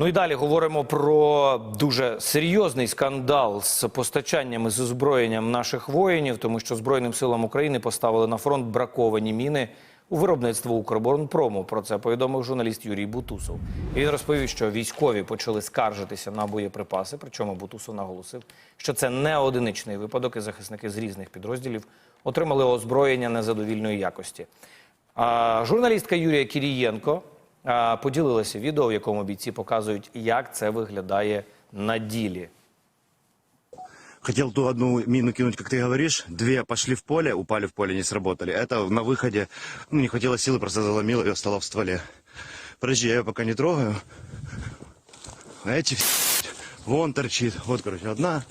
Ну і далі говоримо про дуже серйозний скандал з постачанням і з озброєнням наших воїнів, тому що Збройним силам України поставили на фронт браковані міни у виробництво Укроборонпрому. Про це повідомив журналіст Юрій Бутусов. І він розповів, що військові почали скаржитися на боєприпаси. Причому Бутусов наголосив, що це не одиничний випадок, і захисники з різних підрозділів отримали озброєння незадовільної якості. А журналістка Юрія Кірієнко а, поділилася відео, в якому бійці показують, як це виглядає на ділі. Хотел ту одну мину кинуть, как ты говоришь. Две пошли в поле, упали в поле, не сработали. Это на выходе, ну, не хватило силы, просто заломило ее, стало в стволе. Подожди, я ее пока не трогаю. А эти вон торчит. Вот, короче, одна.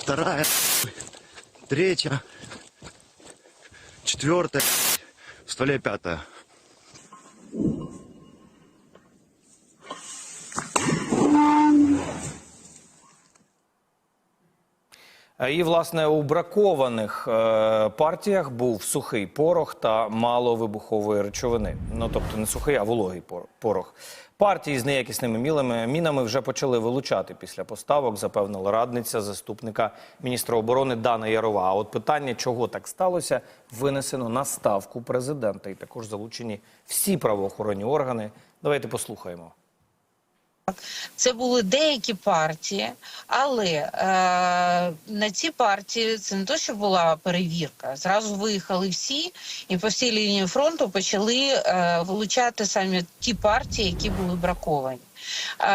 Вторая. Третья. Четвертая. В стволе пятая. І, власне, у бракованих е, партіях був сухий порох та мало вибухової речовини. Ну, тобто не сухий, а вологий порох. Партії з неякісними мілими мінами вже почали вилучати після поставок, запевнила радниця заступника міністра оборони Дана Ярова. А от питання, чого так сталося, винесено на ставку президента. І також залучені всі правоохоронні органи. Давайте послухаємо. Це були деякі партії, але е, на ці партії це не то, що була перевірка. Зразу виїхали всі, і по всій лінії фронту почали е, вилучати саме ті партії, які були браковані. Е,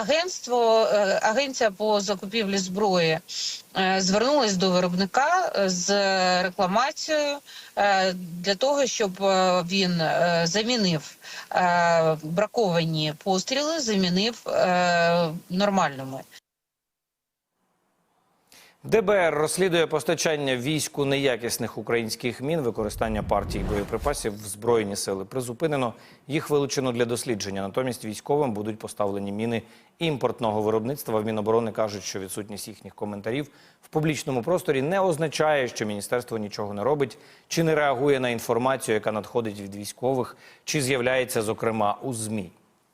агентство, е, агенція по закупівлі зброї е, звернулась до виробника з рекламацією для того, щоб він замінив браковані постріли, замінив нормальними. ДБР розслідує постачання війську неякісних українських мін, використання партій боєприпасів в збройні сили. Призупинено їх вилучено для дослідження. Натомість військовим будуть поставлені міни імпортного виробництва. В Міноборони кажуть, що відсутність їхніх коментарів в публічному просторі не означає, що міністерство нічого не робить чи не реагує на інформацію, яка надходить від військових, чи з'являється зокрема у змі.